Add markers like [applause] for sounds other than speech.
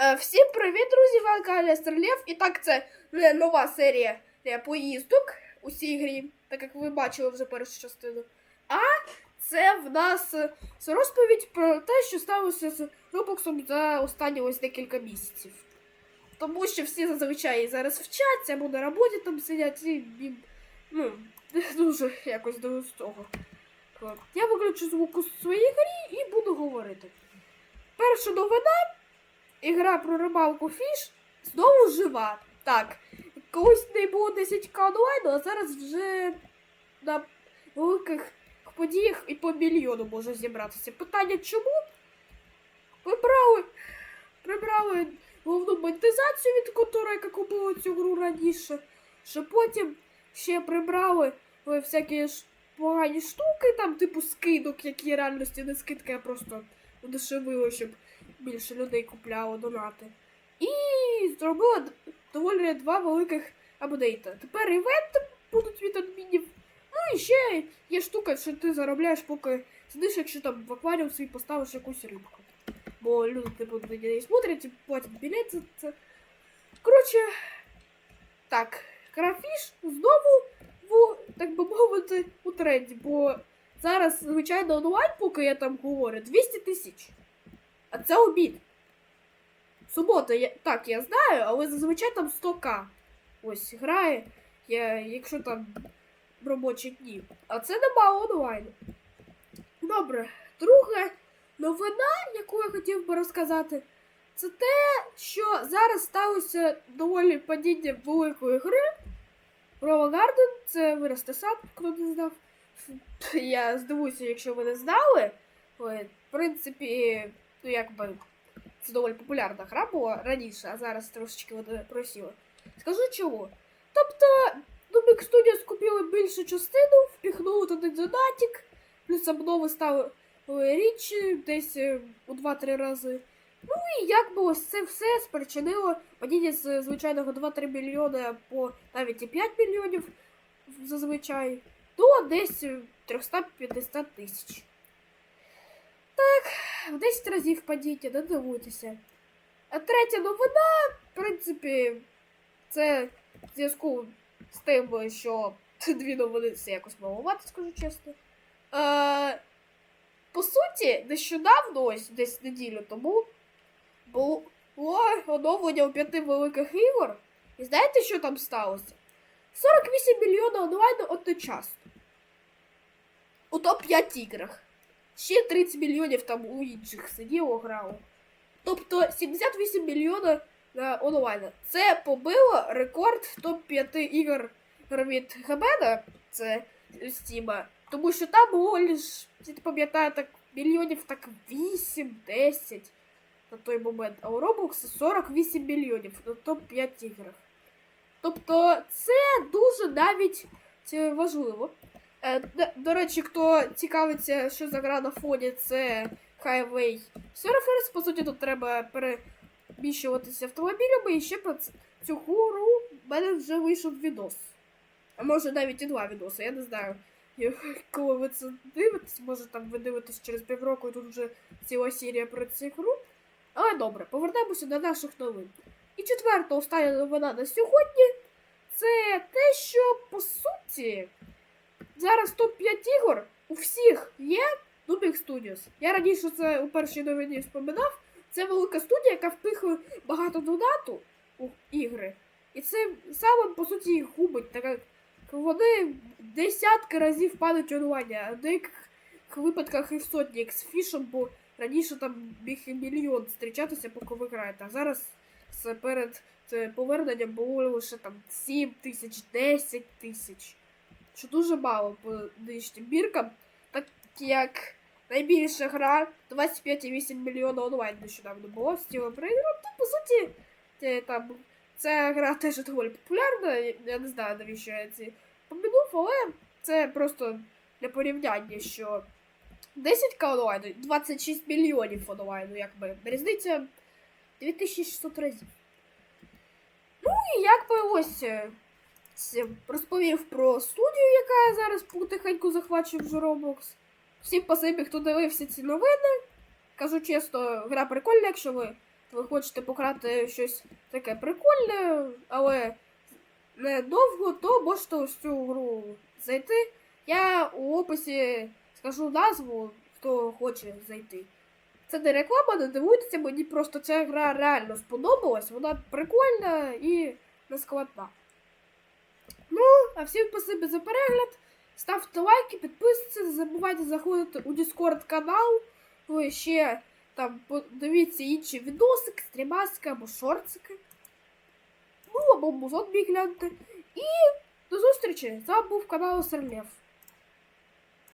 Е, Всім привіт, друзі! Ви на каналі Стрелєв. І так, це не нова серія е, поїздок у цій грі, так як ви бачили вже першу частину. А це в нас е, розповідь про те, що сталося з Робоксом за останні ось декілька місяців. Тому що всі зазвичай зараз вчаться або на роботі там сидять і ну, дуже якось до того. Я виключу звук у своїй грі і буду говорити. Перша новина. Ігра про рибалку Фіш знову жива. Так, колись не було 10к онлайну, а зараз вже на великих подіях і по мільйону може зібратися. Питання чому? Прибрали, прибрали головну монетизацію від контори, яка купила цю гру раніше. Що потім ще прибрали е, всякі ж погані штуки, там, типу скидок, які реальності не скидки, а просто удешевили, щоб більше людей купляло донати. І зробила доволі два великих апдейта. Тепер івенти будуть від адмінів. Ну і ще є штука, що ти заробляєш, поки сидиш, якщо там в акваріум свій поставиш якусь рибку. Бо люди типу на неї смотрять і платять білет за це. Коротше, так, крафіш знову в, так би мовити, у тренді, бо зараз, звичайно, онлайн, поки я там говорю, 200 тисяч. А це обід. Субота, я, так, я знаю, але зазвичай там 100к. Ось грає, я, якщо там робочі дні. А це немало онлайну. Добре, друга новина, яку я хотів би розказати, це те, що зараз сталося доволі падіння великої гри. Рова Гарден, це виросте сад, хто не знав. Я здивуюся, якщо ви не знали. В принципі, ну якби це доволі популярна гра була раніше, а зараз трошечки вона просіла. Скажу чому. Тобто, Nubik Studios купили більшу частину, впіхнули туди донатик, плюс обнови стали річ десь е, у 2-3 рази. Ну і якби ось це все спричинило падіння з звичайного 2-3 мільйони по навіть і 5 мільйонів зазвичай до десь 350 тисяч. В 10 разів падіння, не дивуйтеся. А третя новина, в принципі, це в зв'язку з тим, що [laughs] дві новини це якось маловато, скажу чесно. Е, по суті, нещодавно, ось десь неділю тому, було оновлення у п'яти великих ігор. І знаєте, що там сталося? 48 мільйонів онлайну одночасно. У топ-5 іграх. Ще 30 мільйонів там у інших сиділо, грало. Тобто 78 мільйонів на онлайн. Це побило рекорд топ-5 ігор від Габена, це Стіма. Тому що там було лише, я пам'ятаю, так мільйонів так 8-10 на той момент. А у Roblox 48 мільйонів на топ-5 іграх. Тобто це дуже навіть важливо. Е, до, речі, хто цікавиться, що за гра на фоні, це Highway Surfers. По суті, тут треба переміщуватися автомобілями, і ще про цю гру в мене вже вийшов відос. А може навіть і два відоси, я не знаю. Коли ви це дивитесь, може там ви дивитесь через півроку і тут вже ціла серія про цю гру. Але добре, повернемося до наших новин. І четверта остання новина на сьогодні це те, що по суті зараз топ-5 ігор у всіх є Nubik Studios. Я раніше це у першій новині споминав. Це велика студія, яка впихує багато донату у ігри. І це саме, по суті, їх губить, так як вони десятки разів падають онлайн, а в деяких випадках і в сотні, як з фішем, бо раніше там міг і мільйон зустрічатися, поки ви граєте. А зараз це перед це поверненням було лише там 7 тисяч, 10 тисяч що дуже мало по нинішнім біркам, так як найбільша гра 25,8 мільйона онлайн нещодавно було з тілом проігром, то по суті там, ця гра теж доволі популярна. Я не знаю, навіщо я ці помінув, але це просто для порівняння, що 10к онлайну, 26 мільйонів онлайну, якби різниця 2600 разів. Ну і якби ось. Розповів про студію, яка зараз потихеньку захвачує вже Roblox. Всім спасибі, хто дивився ці новини. Кажу чесно, гра прикольна, якщо ви ви хочете пограти щось таке прикольне, але не довго, то можете ось цю гру зайти. Я у описі скажу назву, хто хоче зайти. Це не реклама, не дивуйтеся, мені просто ця гра реально сподобалась. Вона прикольна і не складна. Ну, а всім спасибі за перегляд. Ставте лайки, підписуйтесь, не забувайте заходити у Discord канал. Ви ще там подивіться інші відосики, стрімасики або шортики. Ну, або музон мій гляньте. І до зустрічі! З вами був канал Серлєв.